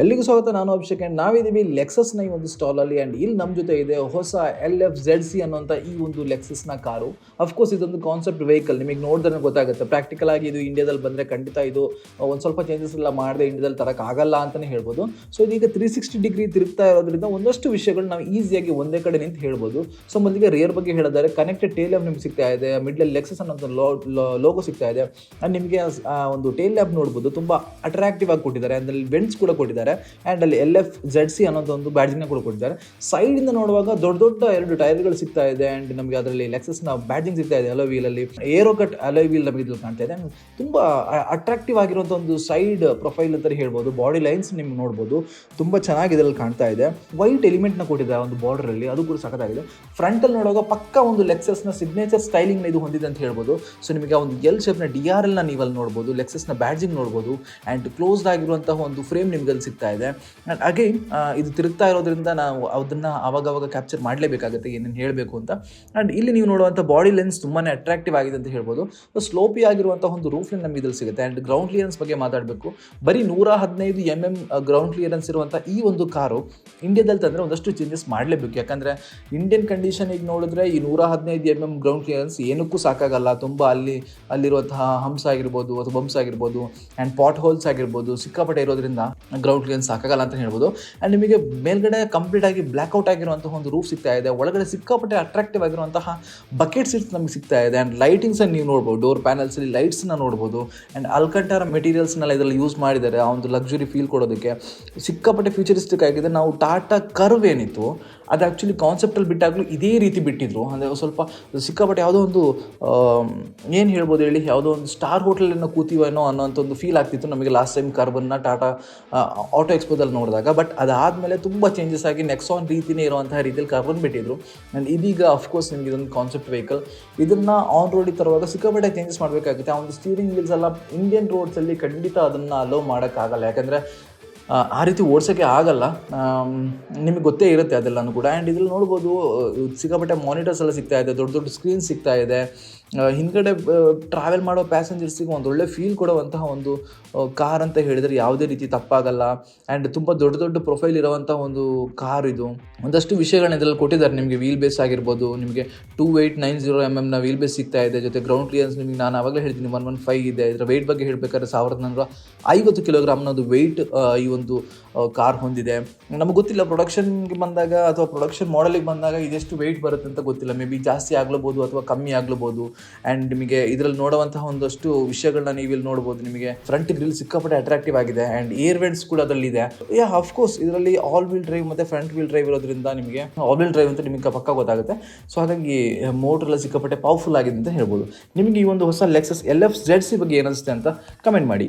ಎಲ್ಲಿಗೂ ಸ್ವಾಗತ. ನಾನು ಅಭಿಷೇಕ್ ಆ್ಯಂಡ್ ನಾವಿದ್ದೀವಿ ಲೆಕ್ಸಸ್ನ ಈ ಒಂದು ಸ್ಟಾಲಲ್ಲಿ ಆ್ಯಂಡ್ ಇಲ್ಲಿ ನಮ್ಮ ಜೊತೆ ಇದೆ ಹೊಸ ಎಲ್ ಎಫ್ ಝೆಡ್ ಸಿ ಅನ್ನೋಂಥ ಈ ಒಂದು ಲೆಕ್ಸಸ್ನ ಕಾರು. ಅಫ್ಕೋರ್ಸ್ ಇದೊಂದು ಕಾನ್ಸೆಪ್ಟ್ ವೆಹಿಕಲ್ ನಿಮಗೆ ನೋಡಿದ್ರೆ ಗೊತ್ತಾಗುತ್ತೆ. ಪ್ರಾಕ್ಟಿಕಲ್ ಆಗಿ ಇದು ಇಂಡಿಯಾದಲ್ಲಿ ಬಂದರೆ ಖಂಡಿತ ಇದು ಒಂದು ಸ್ವಲ್ಪ ಚೇಂಜಸ್ ಎಲ್ಲ ಮಾಡದೆ ಇಂಡಿಯಾದಲ್ಲಿ ತರೋಕ್ಕಾಗಲ್ಲ ಅಂತಲೇ ಹೇಳ್ಬೋದು. ಸೊ ಇದೀಗ ತ್ರೀ ಸಿಕ್ಸ್ಟಿ ಡಿಗ್ರಿ ತಿರುಗ್ತಾ ಇರೋದ್ರಿಂದ ಒಂದಷ್ಟು ವಿಷಯಗಳು ನಾವು ಈಸಿಯಾಗಿ ಒಂದೇ ಕಡೆ ನಿಂತು ಹೇಳ್ಬೋದು. ಸೊ ಮೊದಲಿಗೆ ರಿಯರ್ ಬಗ್ಗೆ ಹೇಳಿದರೆ ಕನೆಕ್ಟೆಡ್ ಟೇಲ್ ಲ್ಯಾಬ್ ನಿಮ್ಗೆ ಸಿಗ್ತಾ ಇದೆ ಮಿಡ್ಲಲ್ಲಿ ಲೆಕ್ಸಸ್ ಅನ್ನೋ ಲೋಗೋ ಸಿಗ್ತಾ ಇದೆ. ಆ್ಯಂಡ್ ನಿಮಗೆ ಒಂದು ಟೇಲ್ ಲ್ಯಾಬ್ ನೋಡ್ಬೋದು, ತುಂಬ ಅಟ್ರಾಕ್ಟಿವ್ ಆಗಿ ಕೊಟ್ಟಿದ್ದಾರೆ. ಅಂದ್ರೆ ವೆಂಟ್ಸ್ ಕೂಡ ಕೊಟ್ಟಿದ್ದಾರೆ. ಆ್ಯಂಡ್ ಅಲ್ಲಿ ಎಲ್ ಎಫ್ ಜೆಡ್ ಸಿ ಅನ್ನೋದು ಒಂದು ಬ್ಯಾಡ್ಜಿಂಗ್ನ ಕೂಡ ಕೊಟ್ಟಿದ್ದಾರೆ. ಸೈಡಿಂದ ನೋಡುವಾಗ ದೊಡ್ಡ ದೊಡ್ಡ ಎರಡು ಟೈರ್ಗಳು ಸಿಗ್ತಾ ಇದೆ. ಆ್ಯಂಡ್ ನಮಗೆ ಅದರಲ್ಲಿ ಲೆಕ್ಸಸ್ನ ಬ್ಯಾಡ್ಜಿಂಗ್ ಸಿಗ್ತಾ ಇದೆ ಅಲೋ ವೀಲಲ್ಲಿ ಏರೋ ಕಟ್ ಅಲೋ ವೀಲ್ ನಮಗೆ ಇದ್ರಲ್ಲಿ ಕಾಣ್ತಾ ಇದೆ. ತುಂಬ ಅಟ್ರಾಕ್ಟಿವ್ ಆಗಿರುವಂಥ ಒಂದು ಸೈಡ್ ಪ್ರೊಫೈಲ್ ಅಂತ ಹೇಳ್ಬೋದು. ಬಾಡಿ ಲೈನ್ಸ್ ನಿಮ್ಗೆ ನೋಡ್ಬೋದು. ತುಂಬ ಚೆನ್ನಾಗಿ ಇದರಲ್ಲಿ ಕಾಣ್ತಾ ಇದೆ. ವೈಟ್ ಎಲಿಮೆಂಟ್ನ ಕೊಟ್ಟಿದ್ದಾರೆ ಒಂದು ಬಾರ್ಡರಲ್ಲಿ ಅದು ಕೂಡ ಸಖತ್ತಾಗಿದೆ. ಫ್ರಂಟಲ್ಲಿ ನೋಡುವಾಗ ಪಕ್ಕ ಒಂದು ಲೆಕ್ಸಸ್ನ ಸಿಗ್ನೇಚರ್ ಸ್ಟೈಲಿಂಗ್ನ ಇದು ಹೊಂದಿದೆ ಅಂತ ಹೇಳ್ಬೋದು. ಸೊ ನಿಮಗೆ ಒಂದು ಎಲ್ ಶೇಪ್ನ ಡಿ ಆರ್ ಎಲ್ನ ನೀವಲ್ಲಿ ನೋಡ್ಬೋದು. ಲೆಕ್ಸಸ್ನ ಬ್ಯಾಡ್ಜಿಂಗ್ ನೋಡ್ಬೋದು. ಆ್ಯಂಡ್ ಕ್ಲೋಸ್ಡ್ ಆಗಿರುವಂತಹ ಒಂದು ಫ್ರೇಮ್ ನಿಮ್ಗೆ ಅಲ್ಲಿ ಸಿಗ್ತಾ ಇದೆ. ಆ್ಯಂಡ್ ಇದು ತಿರುಗ್ತಾ ಇರೋದ್ರಿಂದ ನಾವು ಅದನ್ನು ಆವಾಗವಾಗ ಕ್ಯಾಪ್ಚರ್ ಮಾಡಲೇಬೇಕಾಗುತ್ತೆ, ಏನೇನು ಹೇಳಬೇಕು ಅಂತ. ಆ್ಯಂಡ್ ಇಲ್ಲಿ ನೀವು ನೋಡುವಂಥ ಬಾಡಿ ಲೆನ್ಸ್ ತುಂಬಾ ಅಟ್ರಾಕ್ಟಿವ್ ಆಗಿದೆ ಅಂತ ಹೇಳ್ಬೋದು. ಸ್ಲೋಪಿ ಆಗಿರುವಂಥ ಒಂದು ರೂಫ್ ಲೈನ್ ನಮಗೆ ಇದ್ರಲ್ಲಿ ಸಿಗುತ್ತೆ. ಆ್ಯಂಡ್ ಗ್ರೌಂಡ್ ಕ್ಲಿಯರೆನ್ಸ್ ಬಗ್ಗೆ ಮಾತಾಡಬೇಕು. ಬರೀ ನೂರ ಹದಿನೈದು ಎಂ ಎಂ ಗ್ರೌಂಡ್ ಕ್ಲಿಯರೆನ್ಸ್ ಇರುವಂಥ ಈ ಒಂದು ಕಾರು ಇಂಡಿಯಾದಲ್ಲಿ ತಂದರೆ ಒಂದಷ್ಟು ಚೇಂಜಸ್ ಮಾಡಲೇಬೇಕು. ಯಾಕಂದರೆ ಇಂಡಿಯನ್ ಕಂಡೀಷನ್ ಈಗ ನೋಡಿದ್ರೆ ಈ ನೂರ ಹದಿನೈದು ಎಂ ಎಂ ಗ್ರೌಂಡ್ ಕ್ಲಿಯರೆನ್ಸ್ ಏನಕ್ಕೂ ಸಾಕಾಗಲ್ಲ. ತುಂಬ ಅಲ್ಲಿ, ಅಲ್ಲಿರುವಂತಹ ಹಂಸ ಆಗಿರ್ಬೋದು ಅಥವಾ ಬಂಪ್ಸ್ ಆಗಿರ್ಬೋದು ಆ್ಯಂಡ್ ಪಾಟ್ ಹೋಲ್ಸ್ ಆಗಿರ್ಬೋದು ಸಿಕ್ಕಾಪಟ್ಟೆ ಇರೋದ್ರಿಂದ ಗ್ರೌಂಡ್ ಕ್ಲಿಯರೆನ್ಸ್ ಸಾಕಾಗಲ್ಲ ಅಂತ ಹೇಳ್ಬೋದು. ಆ್ಯಂಡ್ ನಿಮಗೆ ಮೇಲ್ಗಡೆ ಕಂಪ್ಲೀಟ್ ಆಗಿ ಬ್ಲ್ಯಾಕ್ಔಟ್ ಆಗಿರುವಂತಹ ಒಂದು ರೂಫ್ ಸಿಗ್ತಾ ಇದೆ. ಒಳಗಡೆ ಸಿಕ್ಕಾಪಟ್ಟೆ ಅಟ್ರಾಕ್ಟಿವ್ ಆಗಿರುವಂತಹ ಬಕೆಟ್ ಸೀಟ್ಸ್ ನಮಗೆ ಸಿಗ್ತಾ ಇದೆ. ಆ್ಯಂಡ್ ಲೈಟಿಂಗ್ಸನ್ನು ನೀವು ನೋಡ್ಬೋದು. ಡೋರ್ ಪ್ಯಾನಲ್ಸಲ್ಲಿ ಲೈಟ್ಸ್ನ ನೋಡ್ಬೋದು. ಆ್ಯಂಡ್ ಅಲ್ಕಂಟಾರ ಮೆಟೀರಿಯಲ್ಸ್ನೆಲ್ಲ ಇದರಲ್ಲಿ ಯೂಸ್ ಮಾಡಿದ್ದಾರೆ. ಆ ಒಂದು ಲಕ್ಸುರಿ ಫೀಲ್ ಕೊಡೋದಕ್ಕೆ. ಸಿಕ್ಕಾಪಟ್ಟೆ ಫ್ಯೂಚರಿಸ್ಟಿಕ್ ಆಗಿದೆ. ನಾವು ಟಾಟಾ ಕರ್ವ್ ಏನಿತ್ತು ಅದು ಆ್ಯಕ್ಚುಲಿ ಕಾನ್ಸೆಪ್ಟಲ್ಲಿ ಬಿಟ್ಟಾಗಲೂ ಇದೇ ರೀತಿ ಬಿಟ್ಟಿದ್ರು. ಅಂದರೆ ಸ್ವಲ್ಪ ಸಿಕ್ಕಾಪಟ್ಟೆ ಯಾವುದೋ ಒಂದು ಏನು ಹೇಳ್ಬೋದು ಹೇಳಿ, ಯಾವುದೋ ಒಂದು ಸ್ಟಾರ್ ಹೋಟೆಲನ್ನು ಕೂತೀವೇನೋ ಅನ್ನೋಂಥ ಒಂದು ಫೀಲ್ ಆಗ್ತಿತ್ತು ನಮಗೆ ಲಾಸ್ಟ್ ಟೈಮ್ ಕಾರ್ಬನ್ನ ಟಾಟಾ ಆಟೋ ಎಕ್ಸ್ಪೋದಲ್ಲಿ ನೋಡಿದಾಗ. ಬಟ್ ಅದಾದಮೇಲೆ ತುಂಬ ಚೇಂಜಸ್ ಆಗಿ ನೆಕ್ಸಾನ್ ರೀತಿಯೇ ಇರುವಂತಹ ರೀತಿಯಲ್ಲಿ ಕಾರ್ಬನ್ ಬಿಟ್ಟಿದ್ರು. ಆ್ಯಂಡ್ ಇದೀಗ ಅಫ್ಕೋರ್ಸ್ ನಿಮಗೆ ಇದೊಂದು ಕಾನ್ಸೆಪ್ಟ್ ವೆಹಿಕಲ್ ಇದನ್ನು ಆನ್ ರೋಡಿಗೆ ತರುವಾಗ ಸಿಕ್ಕಾಪಟ್ಟೆ ಚೇಂಜಸ್ ಮಾಡಬೇಕಾಗುತ್ತೆ. ಆ ಒಂದು ಸ್ಟೀರಿಂಗ್ ವೀಲ್ಸ್ ಎಲ್ಲ ಇಂಡಿಯನ್ ರೋಡ್ಸಲ್ಲಿ ಖಂಡಿತ ಅದನ್ನು ಅಲೋ ಮಾಡೋಕ್ಕಾಗಲ್ಲ. ಯಾಕಂದರೆ ಆ, ರೀತಿ ಓಡಿಸೋಕ್ಕೆ ಆಗಲ್ಲ. ನಿಮಗೆ ಗೊತ್ತೇ ಇರುತ್ತೆ ಅದೆಲ್ಲನೂ ಕೂಡ. ಆ್ಯಂಡ್ ಇದ್ರಲ್ಲಿ ನೋಡ್ಬೋದು ಸಿಕ್ಕಾಪಟ್ಟೆ ಮಾನಿಟರ್ಸ್ ಎಲ್ಲ ಸಿಗ್ತಾ ಇದೆ ದೊಡ್ಡ ದೊಡ್ಡ ಸ್ಕ್ರೀನ್ ಸಿಗ್ತಾ ಇದೆ. ಹಿಂದ್ಗಡೆ ಟ್ರಾವೆಲ್ ಮಾಡೋ ಪ್ಯಾಸೆಂಜರ್ಸಿಗೆ ಒಂದು ಒಳ್ಳೆ ಫೀಲ್ ಕೊಡುವಂತಹ ಒಂದು ಕಾರ್ ಅಂತ ಹೇಳಿದರೆ ಯಾವುದೇ ರೀತಿ ತಪ್ಪಾಗಲ್ಲ. ಆ್ಯಂಡ್ ತುಂಬ ದೊಡ್ಡ ದೊಡ್ಡ ಪ್ರೊಫೈಲ್ ಇರುವಂಥ ಒಂದು ಕಾರ್ ಇದು. ಒಂದಷ್ಟು ವಿಷಯಗಳನ್ನ ಇದರಲ್ಲಿ ಕೊಟ್ಟಿದ್ದಾರೆ. ನಿಮಗೆ ವೀಲ್ ಬೇಸ್ ಆಗಿರ್ಬೋದು, ನಿಮಗೆ two eight nine zero M ಎಮ್ನ wheel base ಸಿಗ್ತಾ ಇದೆ. ಜೊತೆ ಗ್ರೌಂಡ್ ಕ್ಲಿಯರೆನ್ಸ್ ನಿಮಗೆ ನಾನು ಆವಾಗಲೇ ಹೇಳ್ತೀನಿ ಒನ್ ಒನ್ ಫೈವ್ ಇದೆ. ಇದರ ವೆಯ್ಟ್ ಬಗ್ಗೆ ಹೇಳಬೇಕಾದ್ರೆ ಸಾವಿರದ ನಾನೂರ ಐವತ್ತು ಕಿಲೋಗ್ರಾಮ್ನದು ವೆಯ್ಟ್ ಈ ಒಂದು ಕಾರ್ ಹೊಂದಿದೆ. ನಮಗೆ ಗೊತ್ತಿಲ್ಲ ಪ್ರೊಡಕ್ಷನ್ಗೆ ಬಂದಾಗ ಅಥವಾ ಪ್ರೊಡಕ್ಷನ್ ಮಾಡಲಿಗೆ ಬಂದಾಗ ಇದೆಷ್ಟು ವೆಯ್ಟ್ ಬರುತ್ತೆ ಅಂತ ಗೊತ್ತಿಲ್ಲ. ಮೇ ಬಿ ಜಾಸ್ತಿ ಆಗ್ಲಬೋದು ಅಥವಾ ಕಮ್ಮಿ ಆಗ್ಲಬೋದು. ಆ್ಯಂಡ್ ನಿಮಗೆ ಇದರಲ್ಲಿ ನೋಡುವಂತಹ ಒಂದಷ್ಟು ವಿಷಯಗಳನ್ನ ನೀವು ಇಲ್ಲಿ ನೋಡ್ಬೋದು. ನಿಮಗೆ ಫ್ರಂಟ್ ಗ್ರಿಲ್ ಸಿಕ್ಕಾಪಟ್ಟೆ ಅಟ್ರಾಕ್ಟಿವ್ ಆಗಿದೆ ಆ್ಯಂಡ್ ಏರ್ ವೆಂಟ್ಸ್ ಕೂಡ ಅದರಲ್ಲಿ ಇದೆ. ಯಾ ಅಫ್ಕೋರ್ಸ್ ಇದರಲ್ಲಿ ಆಲ್ ವೀಲ್ ಡ್ರೈವ್ ಮತ್ತು ಫ್ರಂಟ್ ವೀಲ್ ಡ್ರೈವ್ ಇರೋದ್ರಿಂದ ನಿಮಗೆ ಆಲ್ ವೀಲ್ ಡ್ರೈವ್ ಅಂತ ನಿಮಗೆ ಪಕ್ಕ ಗೊತ್ತಾಗುತ್ತೆ. ಸೊ ಹಾಗಾಗಿ ಮೋಟರ್ ಎಲ್ಲ ಸಿಕ್ಕಾಪಟ್ಟೆ ಪವರ್ಫುಲ್ ಆಗಿದೆ ಅಂತ ಹೇಳ್ಬೋದು. ನಿಮಗೆ ಈ ಒಂದು ಹೊಸ Lexus L F Z C ಬಗ್ಗೆ ಏನಿಸುತ್ತೆ ಅಂತ ಕಮೆಂಟ್ ಮಾಡಿ.